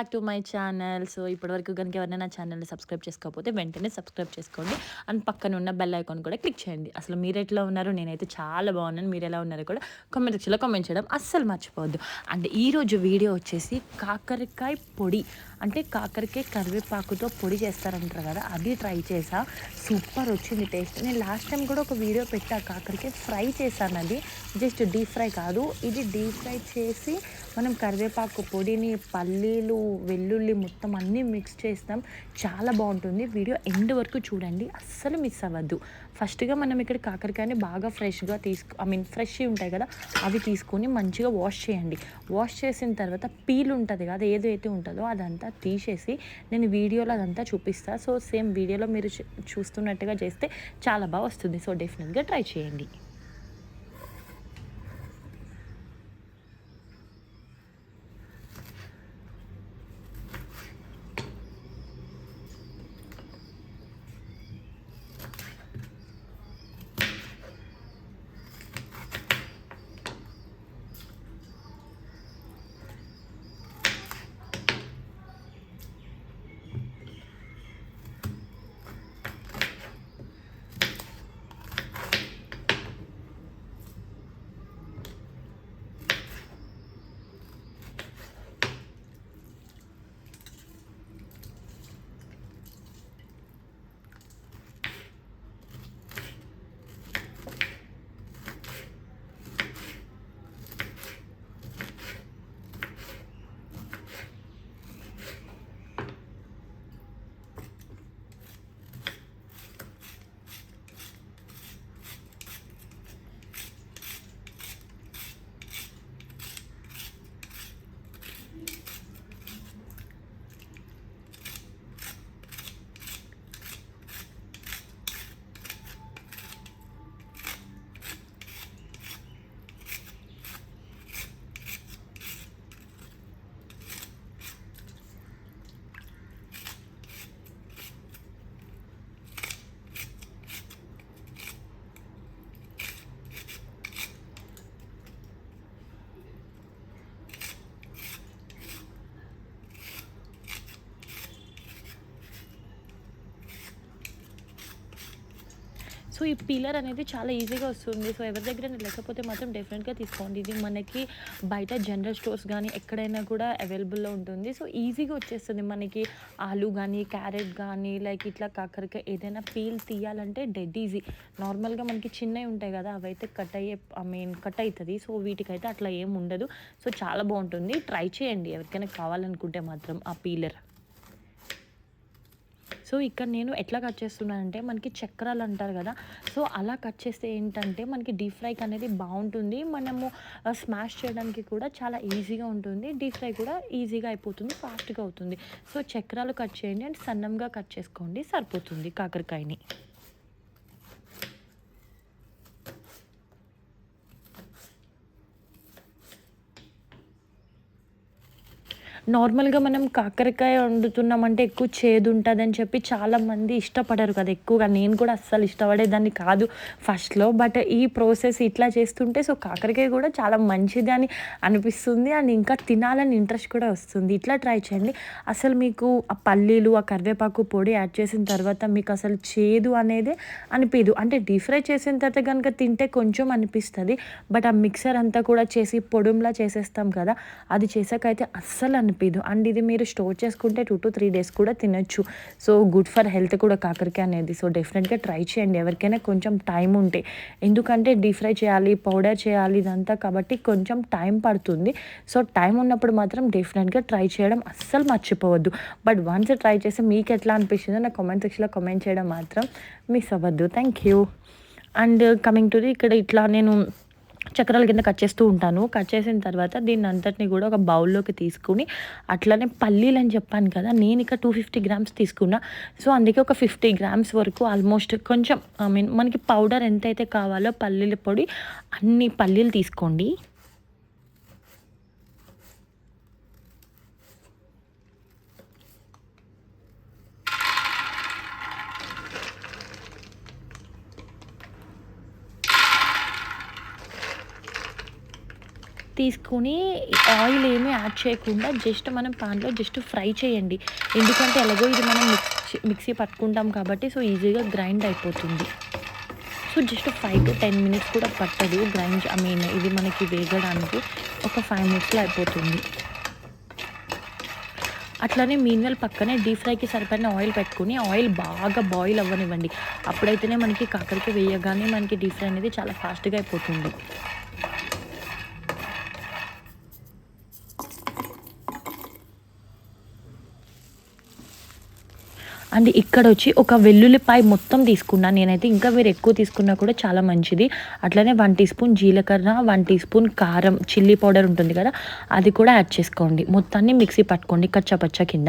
Back to my channel so ఇప్పటివరకు కనుక ఎవరైనా నా ఛానల్ని సబ్స్క్రైబ్ చేసుకోకపోతే వెంటనే సబ్స్క్రైబ్ చేసుకోండి. అండ్ పక్కన ఉన్న బెల్ ఐకాన్ కూడా క్లిక్ చేయండి. అసలు మీరు ఎట్లా ఉన్నారు? నేనైతే చాలా బాగున్నాను. మీరు ఎలా ఉన్నారో కూడా కామెంట్ సెక్షన్లో కామెంట్ చేయడం అస్సలు మర్చిపోవద్దు. అండ్ ఈరోజు వీడియో వచ్చేసి కాకరకాయ పొడి. అంటే కాకరకాయ కరివేపాకుతో పొడి చేస్తారంటారు కదా అది ట్రై చేసా. సూపర్ వచ్చింది టేస్ట్ నేను లాస్ట్ టైం కూడా ఒక వీడియో పెట్టా. కాకరకాయ ఫ్రై చేశాను అది. జస్ట్ డీప్ ఫ్రై కాదు. ఇది డీప్ ఫ్రై చేసి మనం కరివేపాకు పొడిని పల్లీలు వెల్లుల్లి మొత్తం అన్నీ మిక్స్ చేస్తాం. చాలా బాగుంటుంది. వీడియో ఎండ్ వరకు చూడండి. అస్సలు మిస్ అవ్వద్దు. ఫస్ట్గా మనం ఇక్కడ కాకరకాయని బాగా ఫ్రెష్గా తీసుకు ఐ మీన్ ఫ్రెష్ ఉంటాయి కదా అవి తీసుకొని మంచిగా వాష్ చేయండి. వాష్ చేసిన తర్వాత పీల్ ఉంటుంది కదా ఏదైతే ఉంటుందో అదంతా తీసేసి నేను వీడియోలో అదంతా చూపిస్తాను సో సేమ్ వీడియోలో మీరు చూ- చూస్తున్నట్టుగా చేస్తే చాలా బాగా వస్తుంది. సో డెఫినెట్గా ట్రై చేయండి. సో ఈ పీలర్ అనేది చాలా ఈజీగా వస్తుంది. సో ఎవరి దగ్గర లేకపోతే మాత్రం డెఫినెట్గా తీసుకోండి. ఇది మనకి బయట జనరల్ స్టోర్స్ కానీ ఎక్కడైనా కూడా అవైలబుల్లో ఉంటుంది. సో ఈజీగా వచ్చేస్తుంది మనకి ఆలు కానీ క్యారెట్ కానీ లైక్ ఇట్లా కాకరకాయ ఏదైనా పీల్ తీయాలంటే డెడ్ ఈజీ నార్మల్గా మనకి చిన్నవి ఉంటాయి కదా అవైతే కట్ అయ్యే ఐ మీన్ కట్ అవుతుంది. సో వీటికైతే అట్లా ఏం ఉండదు. సో చాలా బాగుంటుంది. ట్రై చేయండి. ఎవరికైనా కావాలనుకుంటే మాత్రం ఆ పీలర్ సో ఇక్కడ నేను ఎట్లా కట్ చేస్తున్నానంటే మనకి చక్రాలు అంటారు కదా సో అలా కట్ చేస్తే ఏంటంటే మనకి డీప్ ఫ్రైకి అనేది బాగుంటుంది. మనము స్మాష్ చేయడానికి కూడా చాలా ఈజీగా ఉంటుంది. డీప్ ఫ్రై కూడా ఈజీగా అయిపోతుంది ఫాస్ట్గా అవుతుంది. సో చక్రాలు కట్ చేయండి అండ్ సన్నంగా కట్ చేసుకోండి సరిపోతుంది కాకరకాయని. నార్మల్గా మనం కాకరకాయ వండుతున్నామంటే ఎక్కువ చేదు ఉంటుందని చెప్పి చాలామంది ఇష్టపడరు కదా ఎక్కువగా. నేను కూడా అస్సలు ఇష్టపడేదాన్ని కాదు ఫస్ట్లో. బట్ ఈ ప్రాసెస్ ఇట్లా చేస్తుంటే సో కాకరకాయ కూడా చాలా మంచిది అని అనిపిస్తుంది. అండ్ ఇంకా తినాలని ఇంట్రెస్ట్ కూడా వస్తుంది. ఇట్లా ట్రై చేయండి. అసలు మీకు ఆ పల్లీలు ఆ కరివేపాకు పొడి యాడ్ చేసిన తర్వాత మీకు అసలు చేదు అనేది అనిపించదు అంటే డీప్ ఫ్రై చేసిన తర్వాత కనుక తింటే కొంచెం అనిపిస్తుంది. బట్ ఆ మిక్సర్ అంతా కూడా చేసి పొడుంలా చేసేస్తాం కదా. అది చేసాకైతే అస్సలు అనిపించదు అండ్ ఇది మీరు స్టోర్ చేసుకుంటే టూ టు త్రీ డేస్ కూడా తినొచ్చు. సో గుడ్ ఫర్ హెల్త్ కూడా కాకరకాయ అనేది. సో డెఫినెట్గా ట్రై చేయండి. ఎవరికైనా కొంచెం టైం ఉంటే. ఎందుకంటే డీప్ ఫ్రై చేయాలి పౌడర్ చేయాలి ఇదంతా కాబట్టి కొంచెం టైం పడుతుంది. సో టైం ఉన్నప్పుడు మాత్రం డెఫినెట్గా ట్రై చేయడం అస్సలు మర్చిపోవద్దు. బట్ వన్స్ ట్రై చేస్తే మీకు ఎట్లా అనిపించిందో నా కామెంట్ సెక్షన్లో కామెంట్ చేయడం మాత్రం మిస్ అవ్వద్దు. Thank you and coming to the ఇక్కడ ఇట్లా నేను చక్రాల కింద కట్ చేస్తూ ఉంటాను. కట్ చేసిన తర్వాత దీన్ని అంతటిని కూడా ఒక బౌల్లోకి తీసుకుని అట్లనే పల్లీలు అని చెప్పాను కదా నేను ఇక టూ ఫిఫ్టీ గ్రామ్స్ తీసుకున్నా. సో అందుకే ఒక ఫిఫ్టీ గ్రామ్స్ వరకు ఆల్మోస్ట్ కొంచెం ఐ మీన్ మనకి పౌడర్ ఎంతైతే కావాలో పల్లీల పొడి అన్ని పల్లీలు తీసుకోండి. తీసుకొని ఆయిల్ ఏమీ యాడ్ చేయకుండా జస్ట్ మనం పాన్లో జస్ట్ ఫ్రై చేయండి. ఎందుకంటే ఎలాగో ఇది మనం మిక్సీ మిక్సీ పట్టుకుంటాం కాబట్టి సో ఈజీగా గ్రైండ్ అయిపోతుంది. So just five to ten minutes కూడా పట్టదు గ్రైండ్ ఐ మీన్ ఇది మనకి వేగడానికి ఒక ఫైవ్ మినిట్స్లో అయిపోతుంది. అట్లనే మీన్వెల్ పక్కనే డీప్ ఫ్రైకి సరిపడిన ఆయిల్ పెట్టుకుని ఆయిల్ బాగా బాయిల్ అవ్వనివ్వండి. అప్పుడైతేనే మనకి కాకరికి వేయగానే మనకి డీప్ ఫ్రై అనేది చాలా ఫాస్ట్గా అయిపోతుంది. అండ్ ఇక్కడ వచ్చి ఒక వెల్లుల్లిపాయ మొత్తం తీసుకున్నాను నేనైతే ఇంకా మీరు ఎక్కువ తీసుకున్నా కూడా చాలా మంచిది. అట్లనే వన్ టీ స్పూన్ జీలకర్ర వన్ టీ స్పూన్ కారం చిల్లీ పౌడర్ ఉంటుంది కదా అది కూడా యాడ్ చేసుకోండి. మొత్తాన్ని మిక్సీ పట్టుకోండి కచ్చపచ్చ కింద.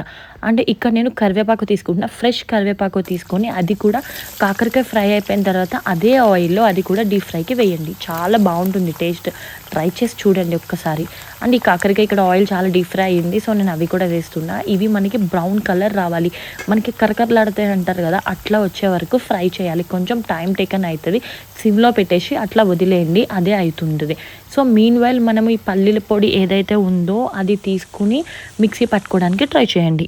అండ్ ఇక్కడ నేను కరివేపాకు తీసుకుంటున్నా. ఫ్రెష్ కరివేపాకు తీసుకొని అది కూడా కాకరకాయ ఫ్రై అయిపోయిన తర్వాత అదే ఆయిల్లో అది కూడా డీప్ ఫ్రైకి వేయండి. చాలా బాగుంటుంది టేస్ట్. ట్రై చేసి చూడండి ఒక్కసారి. అండ్ ఈ కాకరకాయ ఇక్కడ ఆయిల్ చాలా డీప్ ఫ్రై అయింది. సో నేను అవి కూడా వేస్తున్నా. ఇవి మనకి బ్రౌన్ కలర్ రావాలి. మనకి కరకరలాడతాయి అంటారు కదా అట్లా వచ్చే వరకు ఫ్రై చేయాలి. కొంచెం టైం టేకన్ అవుతుంది సిమ్లో పెట్టేసి అట్లా వదిలేయండి. అదే అవుతుంది సో మీన్ వైల్ మనం ఈ పల్లీల పొడి ఏదైతే ఉందో అది తీసుకుని మిక్సీ పట్టుకోవడానికి ట్రై చేయండి.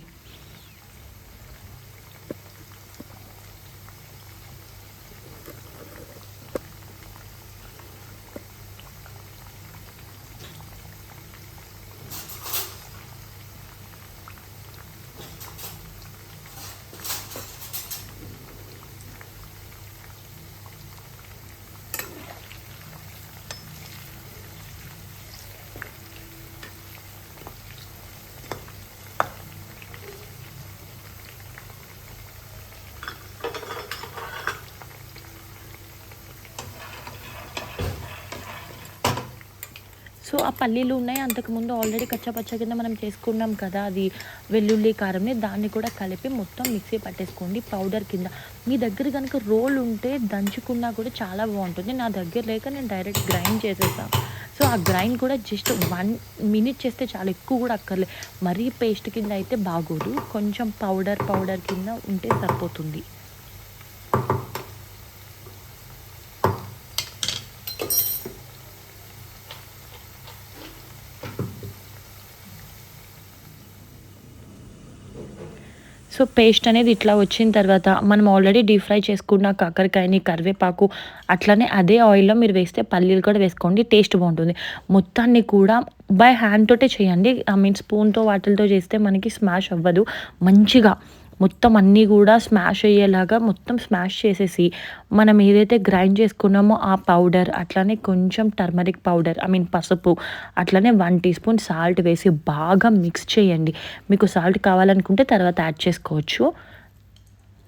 సో ఆ పల్లీలు ఉన్నాయి. అంతకుముందు ఆల్రెడీ కచ్చపచ్చ కింద మనం చేసుకున్నాం కదా అది వెల్లుల్లి కారంని దాన్ని కూడా కలిపి మొత్తం మిక్సీ పట్టేసుకోండి పౌడర్ కింద. మీ దగ్గర కనుక రోల్ ఉంటే దంచుకున్నా కూడా చాలా బాగుంటుంది. నా దగ్గర లేక నేను డైరెక్ట్ గ్రైండ్ చేసేసాను సో ఆ గ్రైండ్ కూడా జస్ట్ వన్ మినిట్ చేస్తే చాలా ఎక్కువ కూడా అక్కర్లేదు మరీ పేస్ట్ కింద అయితే బాగోదు. కొంచెం పౌడర్ పౌడర్ కింద ఉంటే సరిపోతుంది. సో పేస్ట్ అనేది ఇట్లా వచ్చిన తర్వాత మనం ఆల్రెడీ డీప్ ఫ్రై చేసుకున్న కాకరకాయని కరివేపాకు అట్లనే అదే ఆయిల్లో మీరు వేస్తే పల్లీలు కూడా వేసుకోండి టేస్ట్ బాగుంటుంది. మొత్తాన్ని కూడా బై హ్యాండ్ తోటే చేయండి. ఐ మీన్ స్పూన్తో వాటిలతో చేస్తే మనకి స్మాష్ అవ్వదు. మంచిగా మొత్తం అన్నీ కూడా స్మాష్ అయ్యేలాగా మొత్తం స్మాష్ చేసేసి మనం ఏదైతే గ్రైండ్ చేసుకున్నామో ఆ పౌడర్ అట్లానే కొంచెం టర్మరిక్ పౌడర్ ఐ మీన్ పసుపు అట్లనే వన్ టీ స్పూన్ సాల్ట్ వేసి బాగా మిక్స్ చేయండి. మీకు సాల్ట్ కావాలనుకుంటే తర్వాత యాడ్ చేసుకోవచ్చు.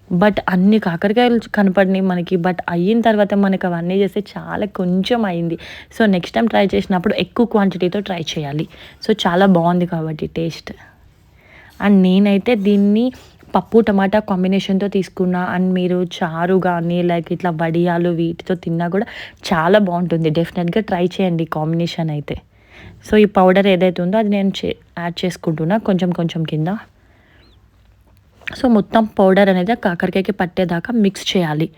బట్ అన్ని కాకరకాయలు కనపడినాయి మనకి బట్ అయిన తర్వాత మనకు అవన్నీ చేస్తే చాలా కొంచెం అయింది. సో నెక్స్ట్ టైం ట్రై చేసినప్పుడు ఎక్కువ క్వాంటిటీతో ట్రై చేయాలి. సో చాలా బాగుంది కాబట్టి టేస్ట్ అండ్ నేనైతే దీన్ని పప్పు టమాటా కాంబినేషన్తో తీసుకున్నా అండ్ మీరు చారు కానీ లైక్ ఇట్లా వడియాలు వీటితో తిన్నా కూడా చాలా బాగుంటుంది. డెఫినెట్గా ట్రై చేయండి కాంబినేషన్ అయితే. సో ఈ పౌడర్ ఏదైతే ఉందో అది నేను చే యాడ్ చేసుకుంటున్నా కొంచెం కొంచెం కింద. సో మొత్తం పౌడర్ అనేది కాకరకాయకి పట్టేదాకా మిక్స్ చేయాలి.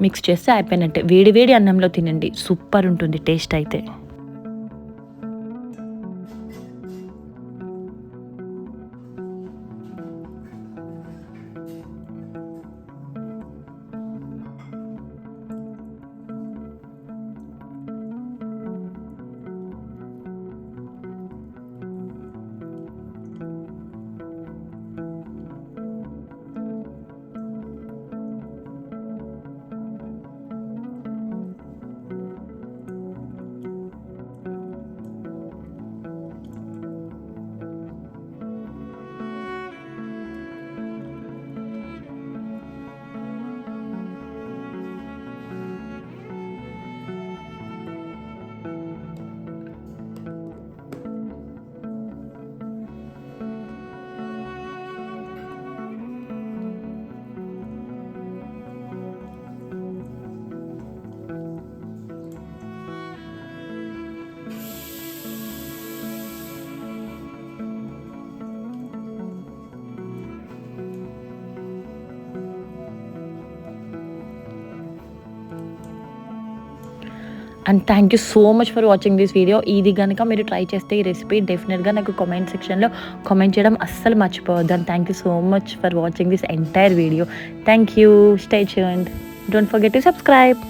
మిక్స్ చేస్తే అయిపోయినట్టే. వేడి వేడి అన్నంలో తినండి. సూపర్ ఉంటుంది టేస్ట్ అయితే. And thank you so much for watching this video ఇది కనుక మీరు ట్రై చేస్తే ఈ రెసిపీ డెఫినెట్గా నాకు కామెంట్ సెక్షన్లో కామెంట్ చేయడం అస్సలు మర్చిపోవద్దు. And thank you so much for watching this entire video thank you stay tuned don't forget to subscribe